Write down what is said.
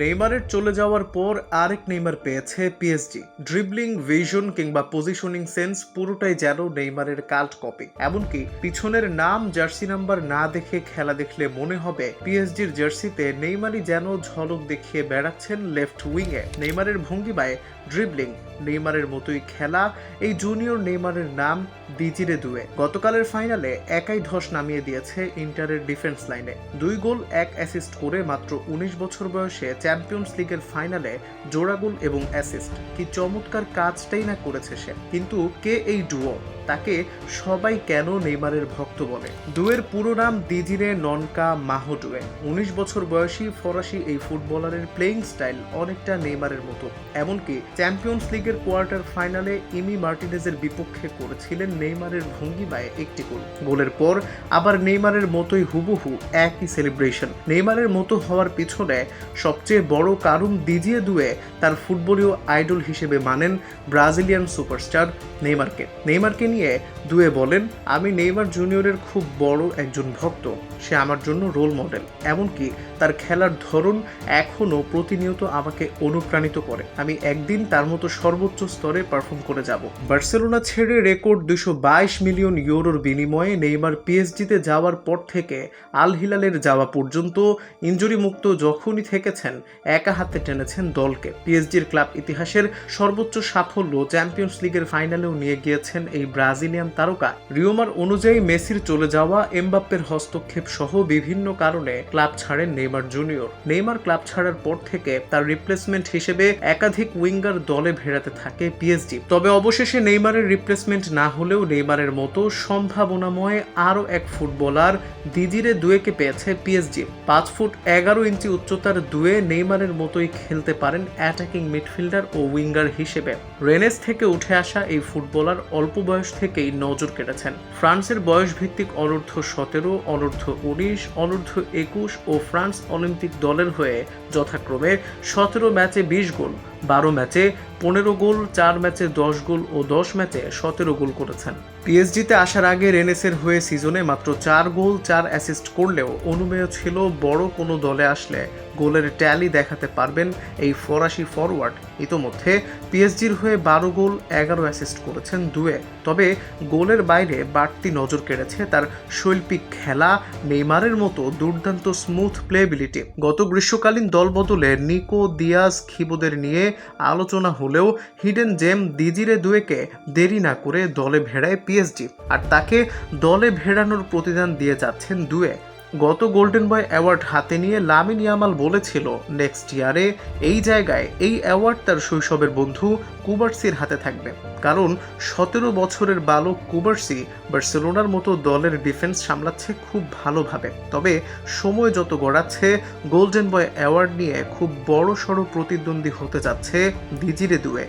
নেইমারের চলে যাওয়ার পর আরেক নেইমার পেয়েছে পিএসজি ড্রিবলিং ভিশন কিংবা পজিশনিং সেন্স পুরোটাই যেন নেইমারের কাল্ট কপি এমনকি পিছনের নাম জার্সি নাম্বার না দেখে খেলা দেখলে মনে হবে পিএসজির জার্সিতে নেইমারই যেন ঝলক দেখিয়ে বেড়াচ্ছেন লেফট উইংয়ে নেইমারের ভঙ্গিমায় ড্রিবলিং নেইমারের মতোই খেলা, এই জুনিয়র নেইমারের নাম দিজিরে দুয়ে। গতকালের ফাইনালে একাই ধস নামিয়ে দিয়েছে ইন্টারের ডিফেন্স লাইনে দুই গোল, এক অ্যাসিস্ট করে মাত্র উনিশ বছর বয়সে চ্যাম্পিয়ন্স লিগের ফাইনালে জোড়া গোল এবং অ্যাসিস্ট। কি চমৎকার কাজটাই না করেছে সে। কিন্তু কে এই ডুও তাকে সবাই কেন নেইমারের ভক্ত বলে? ডুয়ের পুরো নাম দিজিরে ননকা মাহো ডুয়ে উনিশ বছর বয়সী ফরাসি এই ফুটবলারের প্লেইং স্টাইল অনেকটা নেইমারের মতো। এমনকি চ্যাম্পিয়ন্স লিগের কোয়ার্টার ফাইনালে ইমি মার্টিনেজের বিপক্ষে করেছিলেন নেইমারের ভঙ্গিমায় একটি গোল। গোলের পর আবার নেইমারের মতোই হুবহু একই সেলিব্রেশন নেইমারের মতো হওয়ার পিছনে সবচেয়ে বড় কারণ দিজিয়ে দুয়ে তার ফুটবলীয় আইডল হিসেবে মানেন ব্রাজিলিয়ান সুপারস্টার নেইমারকে। নেইমারকে নিয়ে দুয়ে বলেন, আমি নেইমার জুনিয়রের খুব বড় একজন ভক্ত। সে আমার জন্য রোল মডেল। এমনকি তার খেলার ধরন এখনও প্রতিনিয়ত আমাকে অনুপ্রাণিত করে। আমি একদিন তার মতো সর্বোচ্চ স্তরে পারফর্ম করে যাব। বার্সেলোনা ছেড়ে রেকর্ড দুশো মিলিয়ন ইউরোর বিনিময়ে নেইমার পিএসজিতে যাওয়ার পর থেকে আল হিলালের যাওয়া পর্যন্ত ইঞ্জুরি মুক্ত যখনই থেকেছেন একা হাতে টেনেছেন দলকে। পিএসজির ক্লাব ইতিহাসের সর্বোচ্চ সাফল্য চ্যাম্পিয়ন্স লিগের ফাইনালেও নিয়ে গিয়েছেন এই ব্রাজিলিয়ান তারকা। রিওমার অনুযায়ী মেসির চলে যাওয়া এমবাপ্পের হস্তক্ষেপ সহ বিভিন্ন কারণে ক্লাব ছাড়েন নেইমার জুনিয়র। নেইমার ক্লাব ছাড়ার পর থেকে তার রিপ্লেসমেন্ট হিসেবে একাধিক উইঙ্গার দলে ভেড়াতে থাকে পিএসজি। তবে অবশেষে নেইমারের রিপ্লেসমেন্ট না হলেও নেইমারের মতো সম্ভাবনাময় আরও এক ফুটবলার দিজিরে দুয়েকে পেয়েছে পিএসজি। পাঁচ ফুট এগারো ইঞ্চি উচ্চতার দুয়ে নেইমারের মতোই খেলতে পারেন অ্যাটাকিং মিডফিল্ডার ও উইঙ্গার হিসেবে। রেনেস থেকে উঠে আসা এই ফুটবলার অল্প বয়স থেকেই নজর কেটেছেন ফ্রান্সের বয়স ভিত্তিক অনূর্ধ্ব সতেরো, অনূর্ধ্ব উনিশ, অনূর্ধ্ব একুশ ও ফ্রান্স অলিম্পিক দলের হয়ে যথাক্রমে সতেরো ম্যাচে বিশ গোল বারো ম্যাচে পনেরো গোল, চার ম্যাচে দশ গোল ও দশ ম্যাচে সতেরো গোল করেছেন। পিএসজিতে আসার আগে রেনেসের হয়ে সিজনে মাত্র চার গোল, চার অ্যাসিস্ট করলেও অনুমেয় ছিল বড় কোনো দলে আসলে গোলের ট্যালি দেখাতে পারবেন এই ফরাসি ফরওয়ার্ড ইতোমধ্যে পিএসজির হয়ে বারো গোল, এগারো অ্যাসিস্ট করেছেন দুয়ে। তবে গোলের বাইরে বাড়তি নজর কেড়েছে তার শৈল্পিক খেলা, নেইমারের মতো দুর্দান্ত স্মুথ প্লেবিলিটি গত গ্রীষ্মকালীন দলবদলে নিকো দিয়াজ খিবোদের নিয়ে আলোচনা হলেও হিডেন জেম দিজিরে দুয়েকে দেরি না করে দলে ভেড়ায় পিএসজি। আর তাকে দলে ভেড়ানোর প্রতিদান দিয়ে যাচ্ছেন দুয়ে। গত গোল্ডেন বয় অ্যাওয়ার্ড হাতে নিয়ে লামিন ইয়ামাল বলেছিল নেক্সট ইয়ারে এই জায়গায় এই অ্যাওয়ার্ড তার শৈশবের বন্ধু কুবার্সির হাতে থাকবে। কারণ সতেরো বছরের বালক কুবার্সি বার্সেলোনার মতো দলের ডিফেন্স সামলাচ্ছে খুব ভালোভাবে। তবে সময় যত গড়াচ্ছে গোল্ডেন বয় অ্যাওয়ার্ড নিয়ে খুব বড় সড়ো প্রতিদ্বন্দ্বী হতে যাচ্ছে দিজিরে দুয়ে।